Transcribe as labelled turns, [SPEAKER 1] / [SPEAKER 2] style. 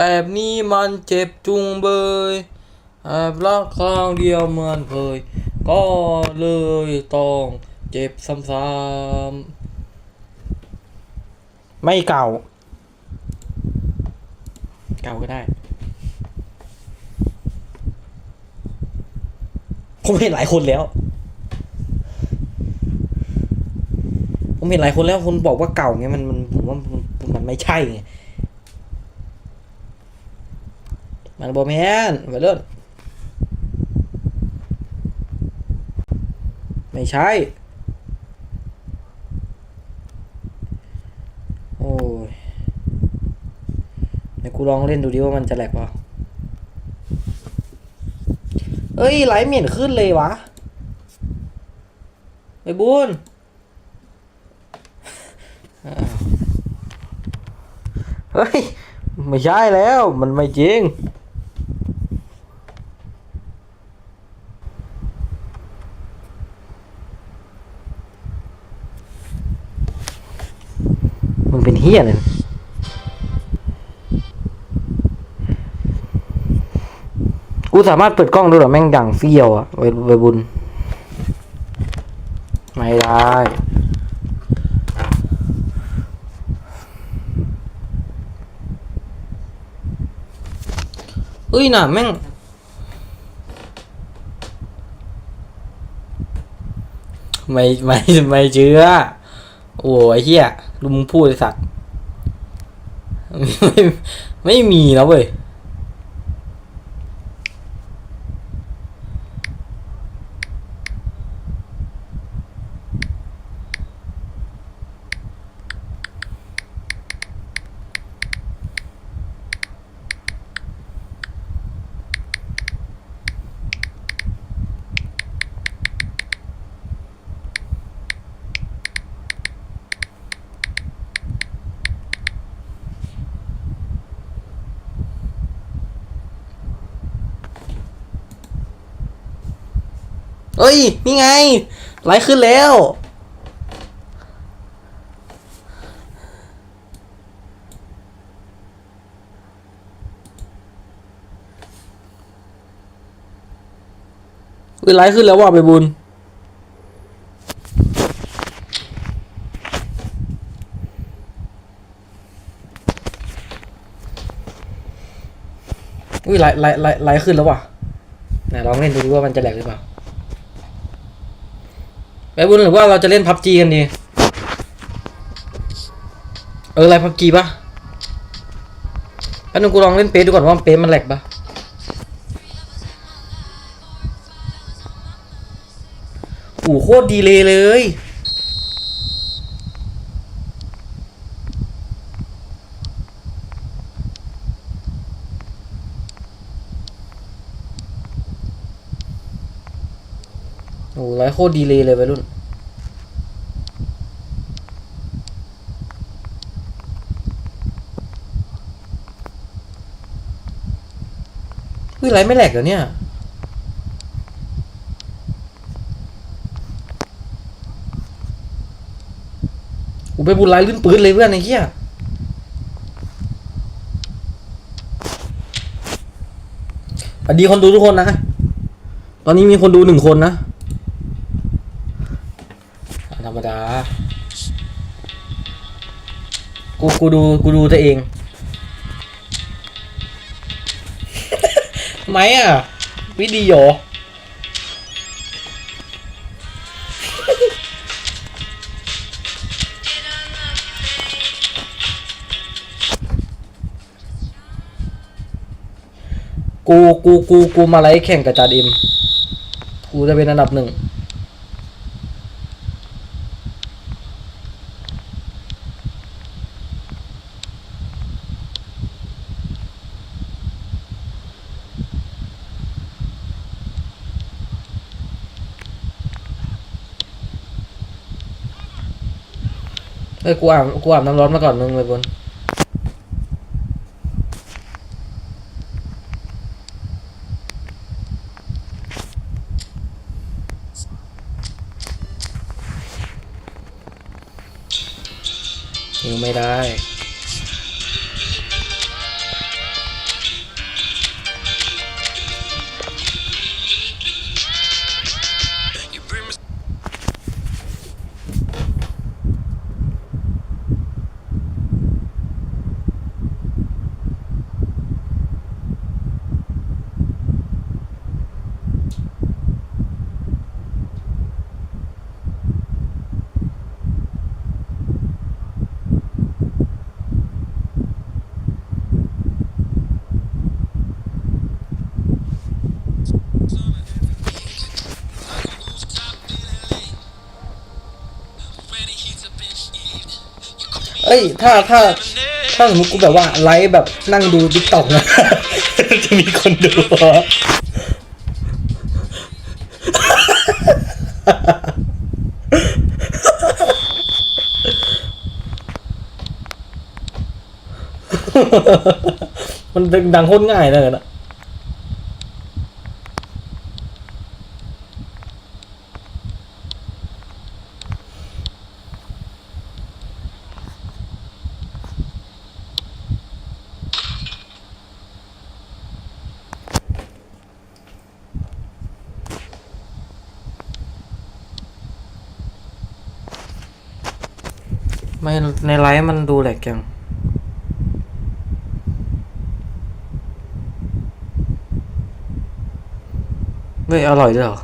[SPEAKER 1] แบบนี้มันเจ็บจุงเบยแอบรักครั้งเดียวเหมือนเคย ก็เลยต้องเจ็บซ้ำๆไม่เก่าเก่าก็ได้ ผมเห็นหลายคนแล้ว ผมเห็นหลายคนแล้วคนบอกว่าเก่าไงมันมันผมว่ามันมันไม่ใช่ไง มันบอแมนไปเรื่อยไม่ใช่ โอ้ย เดี๋ยวกูลองเล่นดูดิว่ามันจะแหลกเปล่าเอ้ยไหลเหม็นขึ้นเลยวะไอ้บุญเฮ้ย ไม่ใช่แล้ว มันไม่จริง เป็นเฮียเลยกูสามารถเปิดกล้องดูหรอแม่งดังเฟี้ยวอะเวเวบุญ ไม่ได้เอ้ยน่ะแม่งไม่ไม่ไม่เชื่อโอ้ยเฮีย ดูมึงพูดไอสัตว์ ไม่ไม่มีแล้วเว้ย เอ้ย นี่ไง ไลฟ์ขึ้นแล้ว อุ้ยไลฟ์ขึ้นแล้วว่ะไปบุญ อุ้ยไลฟ์ไลฟ์ไลฟ์ไลฟ์ขึ้นแล้วว่ะไหนลองเล่นดูดิว่ามันจะแหลกหรือเปล่า ไปบุญหรือว่าเราจะเล่นพับจีกันดี เอออะไรพับจีปะอันนึงกูลองเล่นเป๊ดูก่อนว่าเป๊มันแหลกปะโอ้โหโคตรดีเลยเลย โอ้ไลโคดีเลยเลยไปรุ่นเฮ้ยไลไม่แหลกเหรอเนี่ยกูไปบุญไลฟ์ลื่นปืนเลยเพื่อนไอ้เหี้ยสวัสดีคนดูทุกคนนะ ตอนนี้มีคนดูหนึ่งคนนะ รมดา กู กูดู กูดูตัวเองทำไมอะ วิดีโอกู กู กู กูมาไลฟ์แข่งกับจาดิม กูจะเป็นอันดับหนึ่ง เอ้ยกูอาบกูอาบน้ำร้อนมาก่อนมึงเลยบนยิงไม่ได้ เอ้ย ถ้าถ้าถ้าสมมติกูแบบว่าไลฟ์แบบนั่งดูทิกตอกนะ จะมีคนดูเหรอมันดังโคตรง่ายเลยนะ ไม่ในไลฟ์มันดูแหลกจังเฮ้ยอร่อยด้วยเหรอ